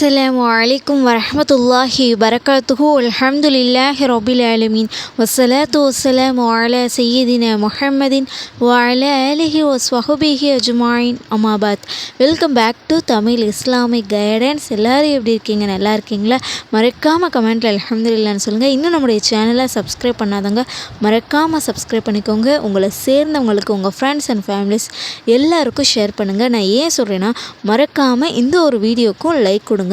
அஸ்ஸலாமு அலைக்கும் வரஹ்மத்துல்லாஹி வரகாத்துஹு அல்ஹம்துலில்லாஹி ரபில் ஆலமீன் வசலாத்து வசலாம் அலா சையதின முஹம்மதின் வ அலா ஆலிஹி வ அஜ்மாயின் அமாபாத் welcome back to Tamil Islamic guidance எல்லோரும் எப்படி இருக்கீங்க? நல்லா இருக்கீங்களா? மறக்காமல் கமெண்ட்டில் அல்ஹம்துலில்லான்னு சொல்லுங்கள் இன்னும் நம்முடைய சேனலை சப்ஸ்கிரைப் பண்ணாதவங்க மறக்காமல் சப்ஸ்கிரைப் பண்ணிக்கோங்க. உங்களை சேர்ந்தவங்களுக்கு உங்கள் ஃப்ரெண்ட்ஸ் அண்ட் ஃபேமிலிஸ் எல்லாருக்கும் ஷேர் பண்ணுங்கள் நான் ஏன் சொல்கிறேன்னா மறக்காமல் இந்த ஒரு வீடியோக்கும் லைக் கொடுங்க.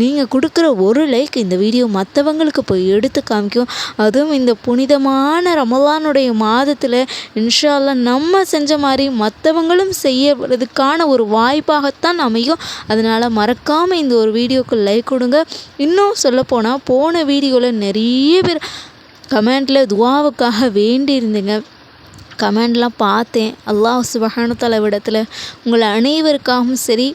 நீங்கள் கொடுக்குற ஒரு லைக் இந்த வீடியோ மற்றவங்களுக்கு போய் எடுத்து காமிக்கும். அதுவும் இந்த புனிதமான ரமலானுடைய மாதத்தில் இன்ஷால்லா நம்ம செஞ்ச மாதிரி மற்றவங்களும் செய்யறதுக்கான ஒரு வாய்ப்பாகத்தான் அமையும். அதனால் மறக்காமல் இந்த ஒரு வீடியோக்கு லைக் கொடுங்க. இன்னும் சொல்லப்போனால் போன வீடியோவில் நிறைய பேர் கமெண்ட்டில் துவாவுக்காக வேண்டியிருந்தீங்க. கமெண்ட்லாம் பார்த்தேன். அல்லாஹ் சுபஹானத்தால தலைவிடத்தில் உங்களை அனைவருக்காகவும் சரி.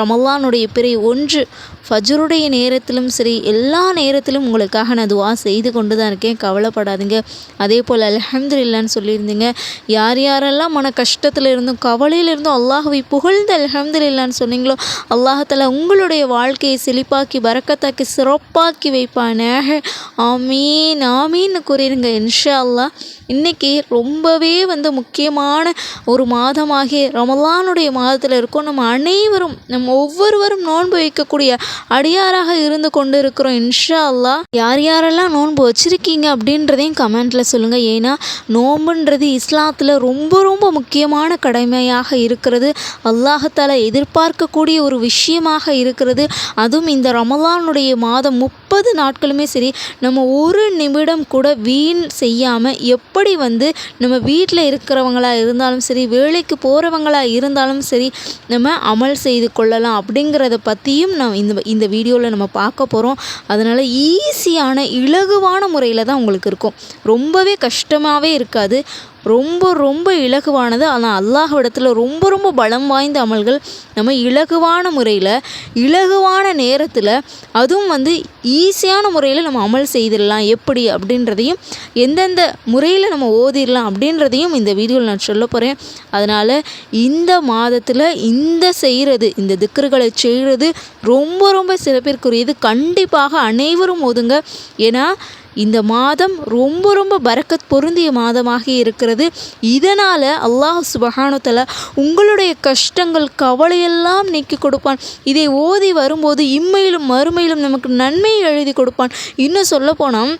ரமல்லானுடைய பிறை ஒன்று. ஃபஜ்ருடைய நேரத்திலும் சரி எல்லா நேரத்திலும் உங்களுக்காக நான் துவா செய்து கொண்டு தான் இருக்கேன். கவலைப்படாதீங்க. அதே போல் அல்ஹம்துலில்லான்னு சொல்லியிருந்தீங்க. யார் யாரெல்லாம் மன கஷ்டத்தில் இருந்தும் கவலையில் இருந்தும் அல்லாஹுவை புகழ்ந்து அல்ஹம்துலில்லான்னு சொன்னீங்களோ அல்லாஹத்தில் உங்களுடைய வாழ்க்கையை செழிப்பாக்கி பறக்கத்தாக்கி சிறப்பாக்கி வைப்பானாக. ஆமீன் ஆமீன்னு கூறிடுங்க இன்ஷா அல்லாஹ் இன்றைக்கி ரொம்பவே வந்து முக்கியமான ஒரு மாதமாகி ரமலானுடைய மாதத்தில் இருக்கோம். நம்ம அனைவரும் நம் ஒவ்வொருவரும் நோன்பு வைக்கக்கூடிய அடியாராக இருந்து கொண்டு இருக்கிறோம் இன்ஷா அல்லாஹ் யார் யாரெல்லாம் நோன்பு வச்சுருக்கீங்க அப்படின்றதையும் கமெண்ட்டில் சொல்லுங்கள் ஏன்னா நோன்புன்றது இஸ்லாத்தில் ரொம்ப ரொம்ப முக்கியமான கடமையாக இருக்கிறது. அல்லாஹத்தால் எதிர்பார்க்கக்கூடிய ஒரு விஷயமாக இருக்கிறது. அதுவும் இந்த ரமலானுடைய மாதம் முப்பது நாட்களுமே சரி நம்ம ஒரு நிமிடம் கூட வீண் செய்யாமல் எப்படி வந்து நம்ம வீட்டில் இருக்கிறவங்களாக இருந்தாலும் சரி வேலைக்கு போகிறவங்களாக இருந்தாலும் சரி நம்ம அமல் செய்து கொள்ளலாம் அப்படிங்கிறத பற்றியும் நான் இந்த இந்த வீடியோவில் நம்ம பார்க்க போகிறோம் அதனால் ஈஸியான இலகுவான முறையில் தான் உங்களுக்கு இருக்கும். ரொம்பவே கஷ்டமாகவே இருக்காது. ரொம்ப ரொம்ப இலகுவானது. ஆனால் அல்லாஹ்விடத்தில் ரொம்ப ரொம்ப பலம் வாய்ந்த அமல்கள் நம்ம இலகுவான முறையில் இலகுவான நேரத்தில் அதுவும் வந்து ஈஸியான முறையில் நம்ம அமல் செய்திடலாம். எப்படி? அப்படின்றதையும் எந்தெந்த முறையில் நம்ம ஓதிடலாம் அப்படின்றதையும் இந்த வீடியோவில் நான் சொல்ல போகிறேன் அதனால் இந்த மாதத்தில் இந்த செய்கிறது இந்த திக்கர்களை செய்கிறது ரொம்ப ரொம்ப சிறப்பிற்குரியது. கண்டிப்பாக அனைவரும் ஓதுங்க. ஏன்னா இந்த மாதம் ரொம்ப ரொம்ப பரக்கத் பொருந்திய மாதமாக இருக்கிறது. இதனால் அல்லாஹ் சுபஹானுத்தல உங்களுடைய கஷ்டங்கள் கவலையெல்லாம் நீக்கி கொடுப்பான். இதை ஓதி வரும்போது இம்மையிலும் மறுமையிலும் நமக்கு நன்மையை எழுதி கொடுப்பான். இன்னும் சொல்லப்போனால்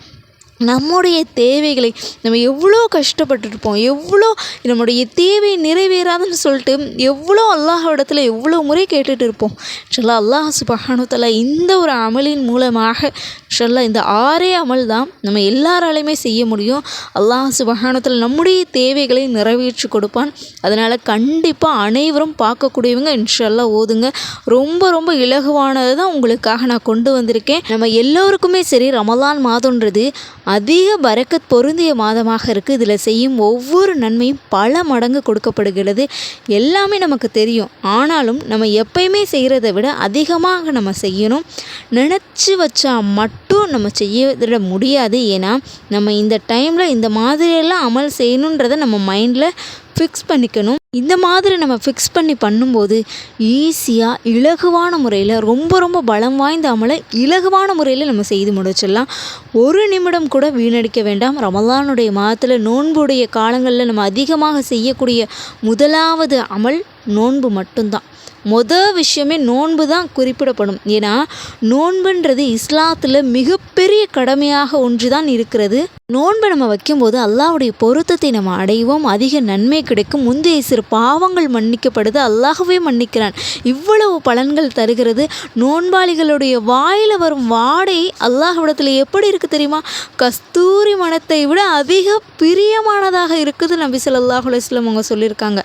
நம்முடைய தேவைகளை நம்ம எவ்வளோ கஷ்டப்பட்டுருப்போம் எவ்வளோ நம்முடைய தேவை நிறைவேறாதுன்னு சொல்லிட்டு எவ்வளோ அல்லாஹ்விடத்தில் எவ்வளோ முறை கேட்டுட்டு இருப்போம் சொல்லா அல்லாஹ் சுபஹானுத்தலா இந்த ஒரு அமலின் மூலமாக சொல்லா இந்த ஆறே அமல் தான் நம்ம எல்லாராலையுமே செய்ய முடியும். அல்லாஹ் சுபஹானத்தில் நம்முடைய தேவைகளை நிறைவேற்றி கொடுப்பான். அதனால் கண்டிப்பாக அனைவரும் பார்க்கக்கூடியவங்க இன்ஷல்லா ஓதுங்க. ரொம்ப ரொம்ப இலகுவானது தான் உங்களுக்காக நான் கொண்டு வந்திருக்கேன். நம்ம எல்லோருக்குமே சரி ரமலான் மாதன்றது அதிக பரக்கத் பொருந்திய மாதமாக இருக்குது இதில் செய்யும் ஒவ்வொரு நன்மையும் பல மடங்கு கொடுக்கப்படுகிறது. எல்லாமே நமக்கு தெரியும். ஆனாலும் நம்ம எப்பயுமே செய்கிறத விட அதிகமாக நம்ம செய்யணும். நினச்சி வச்சா மட்டும் நம்ம செய்ய முடியாது. ஏன்னா நம்ம இந்த டைமில் இந்த மாதிரியெல்லாம் அமல் செய்யணுன்றதை நம்ம மைண்டில் ஃபிக்ஸ் பண்ணிக்கணும். இந்த மாதிரி நம்ம ஃபிக்ஸ் பண்ணி பண்ணும்போது ஈஸியாக இலகுவான முறையில் ரொம்ப ரொம்ப பலம் வாய்ந்த அமலை இலகுவான முறையில் நம்ம செய்து முடிச்சிடலாம். ஒரு நிமிடம் கூட வீணடிக்க வேண்டாம். ரமலானுடைய மாதத்தில் நோன்புடைய காலங்களில் நம்ம அதிகமாக செய்யக்கூடிய முதலாவது அமல் நோன்பு மட்டும்தான். மொத விஷயமே நோன்பு தான் குறிப்பிடப்படும். ஏன்னா நோன்புன்றது இஸ்லாத்தில் மிகப்பெரிய கடமையாக ஒன்று தான் இருக்கிறது. நோன்பை நம்ம வைக்கும்போது அல்லாவுடைய பொருத்தத்தை நம்ம அடைவோம். அதிக நன்மை கிடைக்கும். முந்தைய சிறு பாவங்கள் மன்னிக்கப்படுது. அல்லாகவே மன்னிக்கிறான். இவ்வளவு பலன்கள் தருகிறது. நோன்பாளிகளுடைய வாயில் வரும் வாடை அல்லாஹ்விடத்தில் எப்படி இருக்குது தெரியுமா? கஸ்தூரி மனத்தை விட அதிக பிரியமானதாக இருக்குது நபி ஸல்லல்லாஹு அலைஹி அவங்க சொல்லியிருக்காங்க.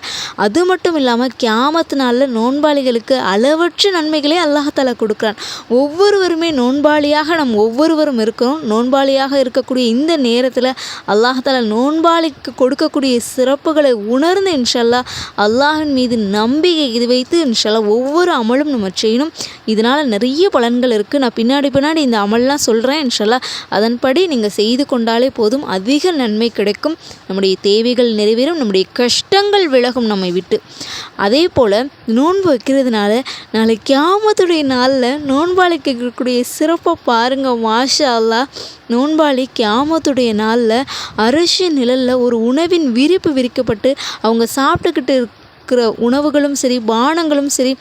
அது மட்டும் இல்லாமல் கியாமத்து நாளில் நோன்பாளிகளுக்கு அளவற்ற நன்மைகளே அல்லாஹால கொடுக்குறான். ஒவ்வொருவருமே நோன்பாளியாக நம் ஒவ்வொருவரும் இருக்கிறோம். நோன்பாளியாக இருக்கக்கூடிய இந்த நேரத்தில் அல்லாஹால நோன்பாளிக்கு கொடுக்கக்கூடிய சிறப்புகளை உணர்ந்து இன்ஷல்லா அல்லாஹின் மீது நம்பிக்கை இது வைத்து இன்ஷல்லா ஒவ்வொரு அமலும் நம்ம செய்யணும். இதனால் நிறைய பலன்கள் இருக்குது நான் பின்னாடி பின்னாடி இந்த அமல்லாம் சொல்கிறேன் இன்ஷல்லா அதன்படி நீங்கள் செய்து கொண்டாலே போதும் அதிக நன்மை கிடைக்கும். நம்முடைய தேவைகள் நிறைவேறும். நம்முடைய கஷ்டங்கள் விலகும் நம்மை விட்டு. அதே போல் நோன்பு வைக்கிறதுனால நாளை கியாமத்துடைய நாளில் நோன்பாளிக்கு இருக்கக்கூடிய சிறப்பை பாருங்கள் மாஷா அல்லாஹ். நோன்பாளி கியாமத்துடைய நாளில் அரசு நிழலில் ஒரு உணவின் விரிப்பு விரிக்கப்பட்டு அவங்க சாப்பிட்டுக்கிட்டு இருக்கிற உணவுகளும் சரி பானங்களும் சரி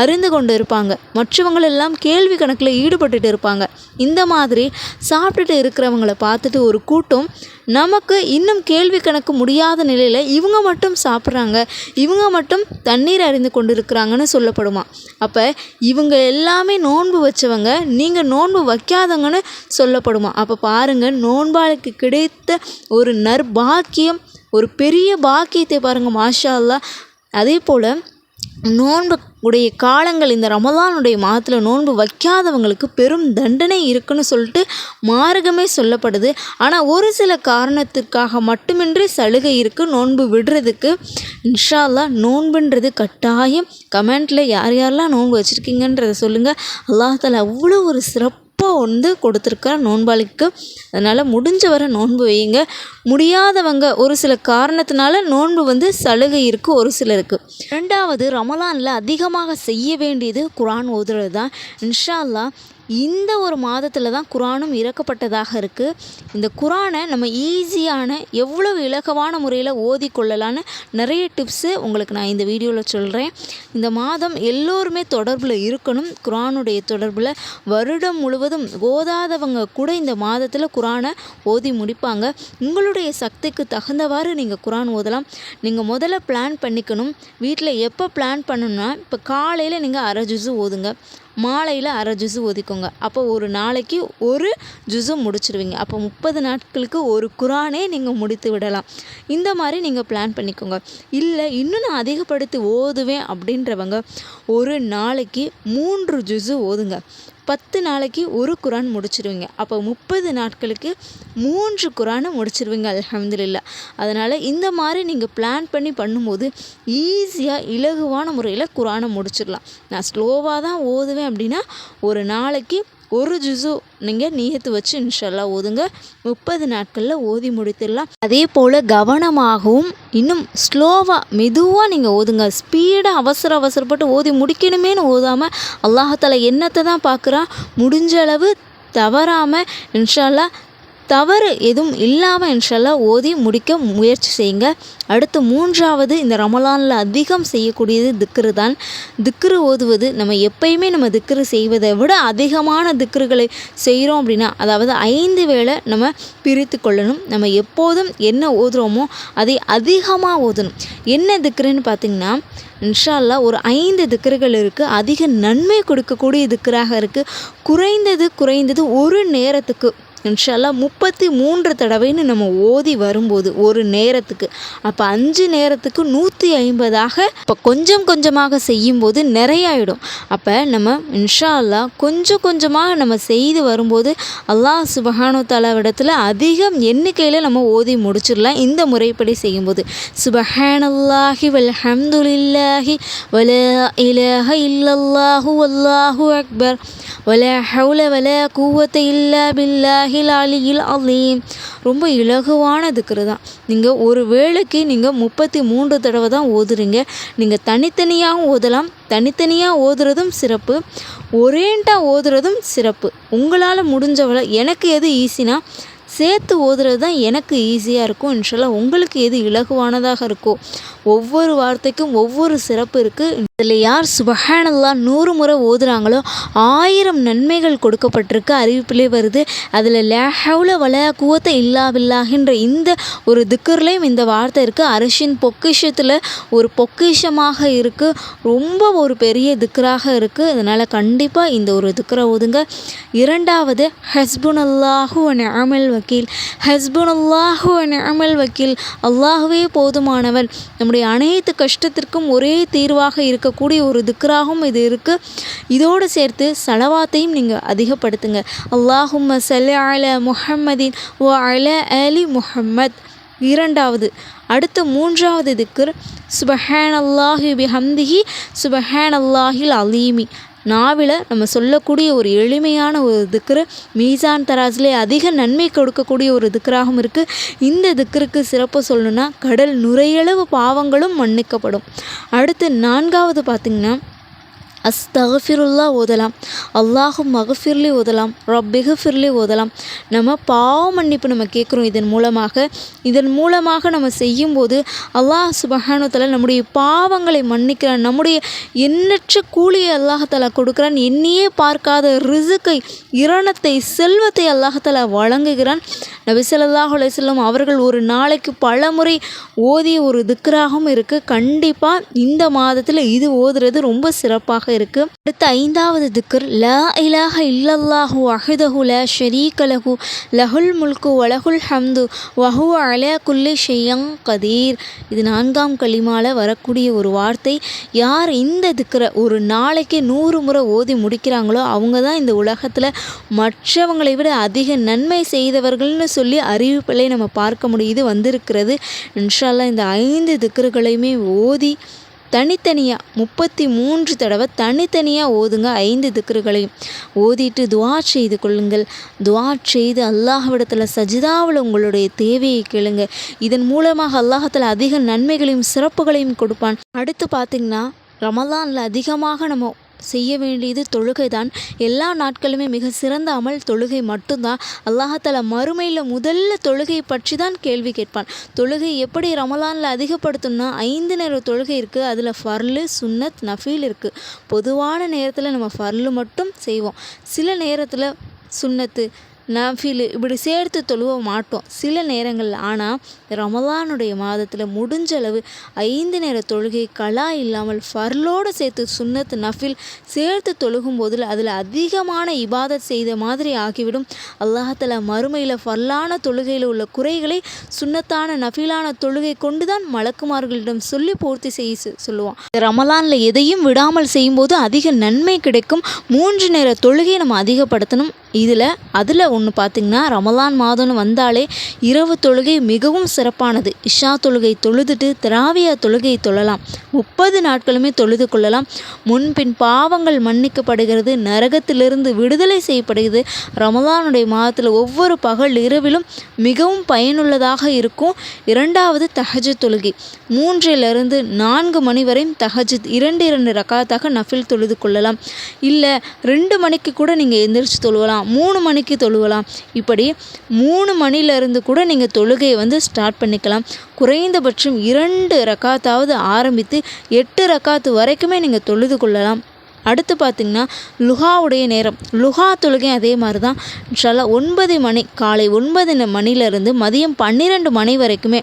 அறிந்து கொண்டு இருப்பாங்க மற்றவங்களெல்லாம் கேள்வி கணக்கில் ஈடுபட்டுட்டு இருப்பாங்க. இந்த மாதிரி சாப்பிட்டுட்டு இருக்கிறவங்கள பார்த்துட்டு ஒரு கூட்டம் நமக்கு இன்னும் கேள்வி கணக்கு முடியாத நிலையில் இவங்க மட்டும் சாப்பிட்றாங்க இவங்க மட்டும் தண்ணீர் அறிந்து கொண்டு இருக்கிறாங்கன்னு சொல்லப்படுமா? அப்போ இவங்க எல்லாமே நோன்பு வச்சவங்க நீங்கள் நோன்பு வைக்காதவங்கன்னு சொல்லப்படுமா? அப்போ பாருங்கள் நோன்பாளுக்கு கிடைத்த ஒரு நற்பாக்கியம் ஒரு பெரிய பாக்கியத்தை பாருங்கள் மாஷா அல்லா அதே போல் நோன்பு உடைய காலங்கள் இந்த ரமதானுடைய மாதத்தில் நோன்பு வைக்காதவங்களுக்கு பெரும் தண்டனை இருக்குன்னு சொல்லிட்டு மார்க்கமே சொல்லப்படுது. ஆனால் ஒரு சில காரணத்திற்காக மட்டுமின்றி சலுகை இருக்குது நோன்பு விடுறதுக்கு. இன்ஷா அல்லாஹ் நோன்புன்றது கட்டாயம். கமெண்ட்டில் யார் யாரெல்லாம் நோன்பு வச்சுருக்கீங்கன்றதை சொல்லுங்கள் அல்லாஹ் அவ்வளோ ஒரு சிறப்பு வந்து கொடுத்துருக்கார் நோன்பாளிக்கு. அதனால் முடிஞ்ச வரை நோன்பு வையுங்க. முடியாதவங்க ஒரு சில காரணத்தினால நோன்பு வந்து சலுகை இருக்குது ஒரு சிலருக்கு. ரெண்டாவது ரமலானில் அதிகமாக செய்ய வேண்டியது குரான் ஓதுறது தான் இன்ஷா அல்லாஹ் இந்த ஒரு மாதத்தில் தான் குரானும் இறக்கப்பட்டதாக இருக்குது இந்த குரானை நம்ம ஈஸியான எவ்வளவு இலகுவான முறையில் ஓதி கொள்ளலான்னு நிறைய டிப்ஸு உங்களுக்கு நான் இந்த வீடியோவில் சொல்கிறேன் இந்த மாதம் எல்லோருமே தொடர்பில் இருக்கணும். குரானுடைய தொடர்பில் வருடம் முழுவதும் ஓதாதவங்க கூட இந்த மாதத்தில் குரானை ஓதி முடிப்பாங்க. உங்களுடைய சக்திக்கு தகுந்தவாறு நீங்கள் குரான் ஓதலாம். நீங்கள் முதல்ல பிளான் பண்ணிக்கணும். வீட்டில் எப்போ பிளான் பண்ணணும்னா இப்போ காலையில் நீங்கள் அரை ஜூஸு ஓதுங்க. மாலையில் அரை ஜூஸு ஒதுக்குங்க அப்போ ஒரு நாளைக்கு ஒரு ஜூஸு முடிச்சிடுவீங்க அப்போ முப்பது நாட்களுக்கு ஒரு குரானே நீங்கள் முடித்து விடலாம். இந்த மாதிரி நீங்கள் பிளான் பண்ணிக்கோங்க. இல்லை இன்னும் நான் அதிகப்படுத்தி ஓதுவேன் அப்படின்றவங்க ஒரு நாளைக்கு மூன்று ஜூஸு ஓதுங்க. பத்து நாளைக்கு ஒரு குரான் முடிச்சிடுவீங்க அப்போ முப்பது நாட்களுக்கு மூன்று குரானை முடிச்சிடுவீங்க அலமதுல்லா அதனால் இந்த மாதிரி நீங்கள் பிளான் பண்ணி பண்ணும்போது ஈஸியாக இலகுவான முறையில் குரானை முடிச்சிடலாம் நான் ஸ்லோவாக தான் ஓதுவேன் அப்படின்னா ஒரு நாளைக்கு ஒரு ஜுஸு நீங்கள் நீயத்து வச்சு இன்ஷல்லா ஓதுங்க. முப்பது நாட்களில் ஓதி முடித்திடலாம். அதே போல் கவனமாகவும் இன்னும் ஸ்லோவாக மெதுவாக நீங்கள் ஓதுங்க. ஸ்பீடாக அவசர அவசரப்பட்டு ஓதி முடிக்கணுமேனு ஓதாமல் அல்லாஹால என்னத்தை தான் பார்க்குறான் முடிஞ்ச அளவு தவறாமல் இன்ஷால்லா தவறு எதுவும் இல்லாமல் இன்ஷல்லா ஓதி முடிக்க முயற்சி செய்யுங்க. அடுத்து மூன்றாவது இந்த ரமலானில் அதிகம் செய்யக்கூடியது திக்ரு தான். திக்ரு ஓதுவது நம்ம எப்பயுமே நம்ம திக்ரு செய்வதை விட அதிகமான திக்ருகளை செய்கிறோம் அப்படின்னா அதாவது ஐந்து வேளை நம்ம பிரித்து கொள்ளணும். நம்ம எப்போதும் என்ன ஓதுறோமோ அதை அதிகமாக ஓதணும். என்ன திக்ருன்னு பார்த்திங்கன்னா இன்ஷால்லா ஒரு ஐந்து திக்கர்கள் இருக்குது அதிக நன்மை கொடுக்கக்கூடிய திக்கராக இருக்குது குறைந்தது குறைந்தது ஒரு நேரத்துக்கு இன்ஷால்லா முப்பத்தி மூன்று தடவைன்னு நம்ம ஓதி வரும்போது ஒரு நேரத்துக்கு. அப்போ அஞ்சு நேரத்துக்கு நூற்றி ஐம்பதாக இப்போ கொஞ்சம் கொஞ்சமாக செய்யும்போது நிறையாயிடும். அப்போ நம்ம இன்ஷா அல்லா கொஞ்சம் கொஞ்சமாக நம்ம செய்து வரும்போது அல்லாஹ் சுபஹானு தலாவிடத்தில் அதிகம் எண்ணிக்கையில் நம்ம ஓதி முடிச்சிடலாம் இந்த முறைப்படி செய்யும்போது. சுபஹானல்லாஹி வல்ஹம்துலில்லாஹி வல இலஹ இல்லல்லாஹு அல்லாஹு அக்பர். வல ஹவுல வல கூவத்தை இல்லா பில்லாஹில் அலியில் அலீம். ரொம்ப இலகுவான திக்ரு தான் நீங்கள் ஒரு வேளைக்கு நீங்கள் முப்பத்தி மூன்று தடவை தான் ஓதுறீங்க. நீங்கள் தனித்தனியாகவும் ஓதலாம். தனித்தனியாக ஓதுறதும் சிறப்பு. ஒரேண்டாக ஓதுறதும் சிறப்பு. உங்களால் முடிஞ்சவளை எனக்கு எது ஈஸினா சேர்த்து ஓதுறது தான் எனக்கு ஈஸியாக இருக்கும். இன்ஷால்லா உங்களுக்கு எது இலகுவானதாக இருக்கோ ஒவ்வொரு வார்த்தைக்கும் ஒவ்வொரு சிறப்பு இருக்குது இதில் யார் சுபஹானல்லா நூறு முறை ஓதுறாங்களோ ஆயிரம் நன்மைகள் கொடுக்கப்பட்டிருக்கு. அறிவிப்பிலே வருது அதில் லேஹவுல வல குவத்தை இல்லாவில்லாகின்ற இந்த ஒரு திக்கர்லேயும் இந்த வார்த்தை இருக்குது அரசின் பொக்கிஷத்தில் ஒரு பொக்கிஷமாக இருக்குது ரொம்ப ஒரு பெரிய திக்கராக இருக்குது அதனால் கண்டிப்பாக இந்த ஒரு திக்கரை ஓதுங்க. இரண்டாவது ஹஸ்புன் அல்லாஹு வக்கீல். வக்கீல். ஹஸ்புன் அல்லாஹு வக்கீல். அல்லாஹுவே போதுமானவர். நம்முடைய அனைத்து கஷ்டத்திற்கும் ஒரே தீர்வாக இருக்கக்கூடிய ஒரு திக்ராகவும் இது இருக்குது இதோடு சேர்த்து சலவாத்தையும் நீங்கள் அதிகப்படுத்துங்க. அல்லாஹும் சல்லி அல முஹம்மதின் ஓ அல அலி முஹம்மத். இரண்டாவது அடுத்த மூன்றாவது திக்ர் சுபஹான் அல்லாஹி பிஹம்திஹி சுபஹான் அல்லாஹில் அலீமி. நாவில் நம்ம சொல்லக்கூடிய ஒரு எளிமையான ஒரு திக்ரு மீசான் தராஜிலே அதிக நன்மை கொடுக்கக்கூடிய ஒரு திக்ராகவும் இருக்குது இந்த திக்ருக்கு சிறப்பு சொல்லணுன்னா கடல் நுரையளவு பாவங்களும் மன்னிக்கப்படும். அடுத்து நான்காவது பார்த்திங்கன்னா அஸ்தகஃபிருல்லா ஓதலாம். அல்லாஹும் மகஃபிர்லி ஓதலாம். ரப்பிகஃபிர்லி ஓதலாம். நம்ம பாவ மன்னிப்பு நம்ம கேட்குறோம் இதன் மூலமாக. இதன் மூலமாக நம்ம செய்யும்போது அல்லாஹ் சுபஹானுத்தல நம்முடைய பாவங்களை மன்னிக்கிறான். நம்முடைய எண்ணற்ற கூலியை அல்லாஹத்தலா கொடுக்குறான். எண்ணியே பார்க்காத ரிசுக்கை இரணத்தை செல்வத்தை அல்லாஹத்தலா வழங்குகிறான். நபி ஸல்லல்லாஹு அவர்கள் ஒரு நாளைக்கு பல முறை ஓதிய ஒரு திக்ராகவும் இருக்குது கண்டிப்பாக இந்த மாதத்தில் இது ஓதுறது ரொம்ப சிறப்பாக இருக்குது அடுத்த ஐந்தாவது திக்ர் லா இலாஹ இல்லல்லாஹு அஹுதஹு லா ஷரீக லஹு லஹுல் முல்கு வலஹுல் ஹம்து வஹு அலா குல்லி ஷெய்யங் கதீர். இது நான்காம் களிமால வரக்கூடிய ஒரு வார்த்தை. யார் இந்த திக்கரை ஒரு நாளைக்கு நூறு முறை ஓதி முடிக்கிறாங்களோ அவங்க தான் இந்த உலகத்தில் மற்றவங்களை விட அதிக நன்மை செய்தவர்கள்னு சொல்லி அறிவிப்பிலே நம்ம பார்க்க முடியுது வந்திருக்கிறது. இன்ஷால்லா இந்த ஐந்து திக்கர்களையுமே ஓதி தனித்தனியாக முப்பத்தி மூன்று தடவை தனித்தனியாக ஓதுங்க ஐந்து திக்ருகளையும் ஓதிட்டு துவா செய்து கொள்ளுங்கள். துவா செய்து அல்லாஹ்விடத்தில் சஜிதாவில் உங்களுடைய தேவையை கேளுங்க. இதன் மூலமாக அல்லாஹத்தில் அதிக நன்மைகளையும் சிறப்புகளையும் கொடுப்பான். அடுத்து பார்த்திங்கன்னா ரமலானில் அதிகமாக நம்ம செய்ய வேண்டியது தொழுகை தான் எல்லா நாட்களுமே மிக சிறந்த அமல் தொழுகை மட்டும்தான். அல்லாஹால மறுமையில் முதல்ல தொழுகை பற்றி தான் கேள்வி கேட்பான். தொழுகை எப்படி ரமலானில் அதிகப்படுத்தணும்னா ஐந்து நேர தொழுகை இருக்குது அதில் ஃபர்லு சுன்னத் நஃபீல் இருக்குது பொதுவான நேரத்தில் நம்ம ஃபர்லு மட்டும் செய்வோம். சில நேரத்தில் சுன்னத்து நஃபிலு இப்படி சேர்த்து தொழுவ மாட்டோம். சில நேரங்கள் ஆனால் ரமலானுடைய மாதத்தில் முடிஞ்ச அளவு ஐந்து நேர தொழுகை கலா இல்லாமல் ஃபர்லோடு சேர்த்து சுன்னத்து நஃபில் சேர்த்து தொழுகும் போதில் அதில் அதிகமான இபாதத் செய்த மாதிரி ஆகிவிடும். அல்லாஹத்தில் மறுமையில் ஃபர்லான தொழுகையில் உள்ள குறைகளை சுண்ணத்தான நஃபிலான தொழுகை கொண்டு தான் மலக்குமார்களிடம் சொல்லி பூர்த்தி செய்ய சொல்லுவான். ரமலானில் எதையும் விடாமல் செய்யும்போது அதிக நன்மை கிடைக்கும். மூன்று நேர தொழுகையை நம்ம அதிகப்படுத்தணும். இதில் அதில் ஒன்று பார்த்திங்கன்னா ரமலான் மாதம்னு வந்தாலே இரவு தொழுகை மிகவும் சிறப்பானது. இஷா தொழுகை தொழுதுட்டு திராவியா தொழுகை தொழலாம். முப்பது நாட்களுமே தொழுது கொள்ளலாம். முன்பின் பாவங்கள் மன்னிக்கப்படுகிறது நரகத்திலிருந்து விடுதலை செய்யப்படுகிறது. ரமலானுடைய மாதத்தில் ஒவ்வொரு பகல் இரவிலும் மிகவும் பயனுள்ளதாக இருக்கும். இரண்டாவது தஹஜத் தொழுகை. மூன்றிலிருந்து நான்கு மணி வரையும் தஹஜத் இரண்டு இரண்டு ரக்காத்தாக நஃபில் தொழுது கொள்ளலாம். இல்லை ரெண்டு மணிக்கு கூட நீங்கள் எந்திரிச்சு தொழுவலாம். மூணு மணிக்கு தொழுவலாம். இப்படி மூணு மணிலேருந்து கூட நீங்கள் தொழுகையை வந்து ஸ்டார்ட் பண்ணிக்கலாம். குறைந்தபட்சம் இரண்டு ரக்காத்தாவது ஆரம்பித்து எட்டு ரக்காத்து வரைக்குமே நீங்கள் தொழுது கொள்ளலாம். அடுத்து பார்த்திங்கன்னா லுஹாவுடைய நேரம். லுஹா தொழுகை அதே மாதிரி தான் இன்ஷால்லா ஒன்பது மணி காலை ஒன்பது மணிலேருந்து மதியம் பன்னிரெண்டு மணி வரைக்குமே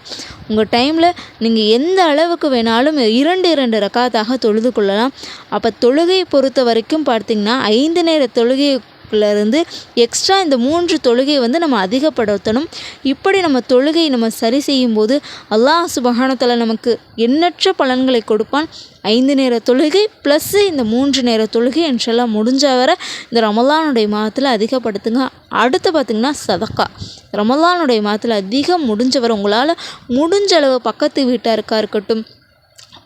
உங்கள் டைமில் நீங்கள் எந்த அளவுக்கு வேணாலும் இரண்டு இரண்டு ரக்காத்தாக தொழுது கொள்ளலாம். அப்போ தொழுகை பொறுத்த வரைக்கும் பார்த்திங்கன்னா ஐந்து நேர தொழுகையை இருந்து எக்ஸ்ட்ரா இந்த மூன்று தொழுகையை வந்து நம்ம அதிகப்படுத்தணும். இப்படி நம்ம தொழுகையை நம்ம சரி செய்யும்போது அல்லாஹ் சுபகானத்தில் நமக்கு எண்ணற்ற பலன்களை கொடுப்பான். ஐந்து நேர தொழுகை ப்ளஸ்ஸு இந்த மூன்று நேர தொழுகை என்றெல்லாம் முடிஞ்ச வர இந்த ரமலானுடைய மாதத்தில் அதிகப்படுத்துங்க. அடுத்து பார்த்திங்கன்னா சதக்கா. ரமலானுடைய மாதத்தில் அதிகம் முடிஞ்சவரை உங்களால் முடிஞ்ச அளவு பக்கத்து வீட்டாருக்கா இருக்கட்டும்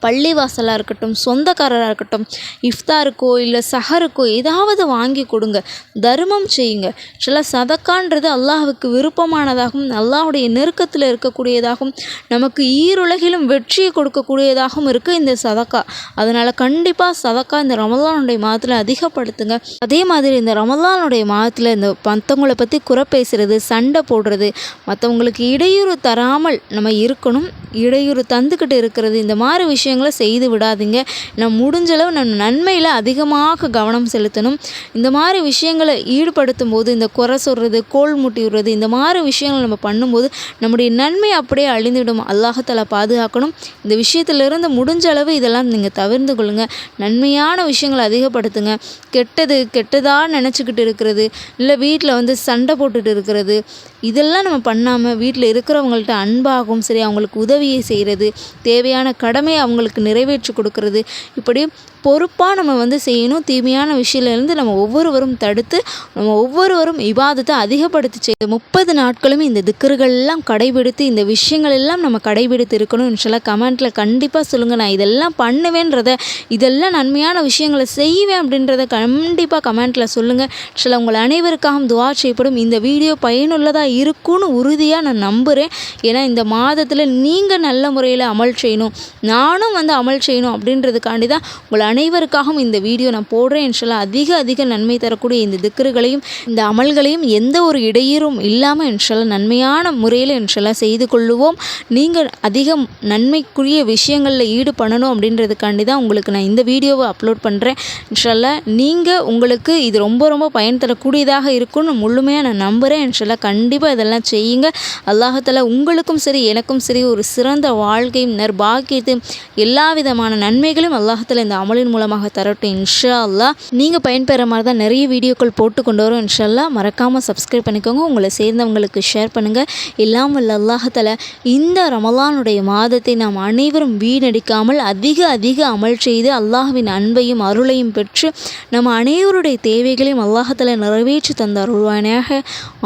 பள்ளிவாசலாக இருக்கட்டும் சொந்தக்காரராக இருக்கட்டும் இஃப்தாருக்கோ இல்லை சஹருக்கோ ஏதாவது வாங்கி கொடுங்க தர்மம் செய்யுங்க. சில சதக்கான்றது அல்லாஹுக்கு விருப்பமானதாகவும் அல்லாஹுடைய நெருக்கத்தில் இருக்கக்கூடியதாகவும் நமக்கு ஈருலகிலும் வெற்றியை கொடுக்கக்கூடியதாகவும் இருக்குது இந்த சதக்கா. அதனால் கண்டிப்பாக சதக்கா இந்த ரமலானுடைய மாதத்தில் அதிகப்படுத்துங்க. அதே மாதிரி இந்த ரமலானுடைய மாதத்தில் இந்த மற்றவங்களை பற்றி குறை பேசுகிறது சண்டை போடுறது மற்றவங்களுக்கு இடையூறு தராமல் நம்ம இருக்கணும் இடையூறு தந்துக்கிட்டு இருக்கிறது இந்த மாதிரி விஷயம் விஷயங்களை செய்து விடாதீங்க. நம்ம முடிஞ்சளவு நம்ம நன்மையில் அதிகமாக கவனம் செலுத்தணும். இந்த மாதிரி விஷயங்களை ஈடுபடுத்தும் போது இந்த குறை சொல்கிறது கோல் முட்டி விடுறது இந்த மாதிரி விஷயங்கள் நம்ம பண்ணும்போது நம்முடைய நன்மை அப்படியே அழிந்துவிடும். அல்லாஹத்தால் பாதுகாக்கணும். இந்த விஷயத்திலிருந்து முடிஞ்ச அளவு இதெல்லாம் நீங்கள் தவிர்ந்து கொள்ளுங்கள் நன்மையான விஷயங்களை அதிகப்படுத்துங்க. கெட்டது கெட்டதாக நினச்சிக்கிட்டு இருக்கிறது இல்லை வீட்டில் வந்து சண்டை போட்டுட்டு இருக்கிறது இதெல்லாம் நம்ம பண்ணாமல் வீட்டில் இருக்கிறவங்கள்ட்ட அன்பாகவும் சரி அவங்களுக்கு உதவியை செய்கிறது தேவையான கடமையை அவங்களுக்கு நிறைவேற்றி கொடுக்கறது இப்படி பொறுப்பாக நம்ம வந்து செய்யணும். தீமையான விஷயத்துலேருந்து நம்ம ஒவ்வொருவரும் தடுத்து நம்ம ஒவ்வொருவரும் இபாதத்தை அதிகப்படுத்தி செய்ய முப்பது நாட்களும் இந்த திக்கர்கள்லாம் கடைபிடித்து இந்த விஷயங்கள் எல்லாம் நம்ம கடைபிடித்து இருக்கணும் இன்ஷால்லா கமெண்ட்டில் கண்டிப்பாக சொல்லுங்கள் நான் இதெல்லாம் பண்ணுவேன்றத இதெல்லாம் நன்மையான விஷயங்களை செய்வேன் அப்படின்றத கண்டிப்பாக கமெண்ட்டில் சொல்லுங்கள் சில உங்கள் அனைவருக்காகவும் துவா செய்யப்படும். இந்த வீடியோ பயனுள்ளதாக இருக்கும்னு உறுதியாக நான் நம்புகிறேன் ஏன்னா இந்த மாதத்தில் நீங்கள் நல்ல முறையில் அமல் செய்யணும். நானும் வந்து அமல் செய்யணும் அப்படின்றதுக்காண்டி தான் உங்கள் அனைவருக்காகவும் இந்த வீடியோ நான் போடுறேன். இன்ஷால்லா அதிக அதிக நன்மை தரக்கூடிய இந்த திக்கர்களையும் இந்த அமல்களையும் எந்த ஒரு இடையூறும் இல்லாமல் இன்ஷால்லா நன்மையான முறையில் இன்ஷால்லா செய்து கொள்ளுவோம். நீங்கள் அதிகம் நன்மைக்குரிய விஷயங்களில் ஈடுபடணும் அப்படின்றதுக்காண்டி தான் உங்களுக்கு நான் இந்த வீடியோவை அப்லோட் பண்ணுறேன் இன்ஷால்லா நீங்கள் உங்களுக்கு இது ரொம்ப ரொம்ப பயன் தரக்கூடியதாக இருக்கும்னு முழுமையாக நான் நம்புகிறேன் இன்ஷால்லா கண்டிப்பாக இதெல்லாம் செய்யுங்க. அல்லாஹத்தில் உங்களுக்கும் சரி எனக்கும் சரி ஒரு சிறந்த வாழ்க்கையும் நற்பாக்கியத்தையும் எல்லா விதமான நன்மைகளையும் அல்லாஹத்தில் இந்த அமலின் மூலமாக தரட்டும் இன்ஷா அல்லாஹ் நீங்கள் பயன்பெற மாதிரி தான் நிறைய வீடியோக்கள் போட்டு கொண்டு வரும் இன்ஷா மறக்காமல் சப்ஸ்கிரைப் பண்ணிக்கோங்க. உங்களை சேர்ந்தவங்களுக்கு ஷேர் பண்ணுங்கள் எல்லாம் வல்ல அல்லாஹத்தில் இந்த ரமலானுடைய மாதத்தை நாம் அனைவரும் வீணடிக்காமல் அதிக அதிக அமல் செய்து அல்லாஹுவின் அன்பையும் அருளையும் பெற்று நம்ம அனைவருடைய தேவைகளையும் அல்லாஹத்தில் நிறைவேற்றி தந்த அருள்வானாக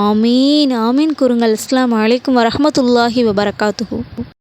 ஆமீன். ஆமீன் கூறுங்கள். அஸ்லாம் அலைக்கும் வரமத்துல்லாஹி வபரகாத்துஹு.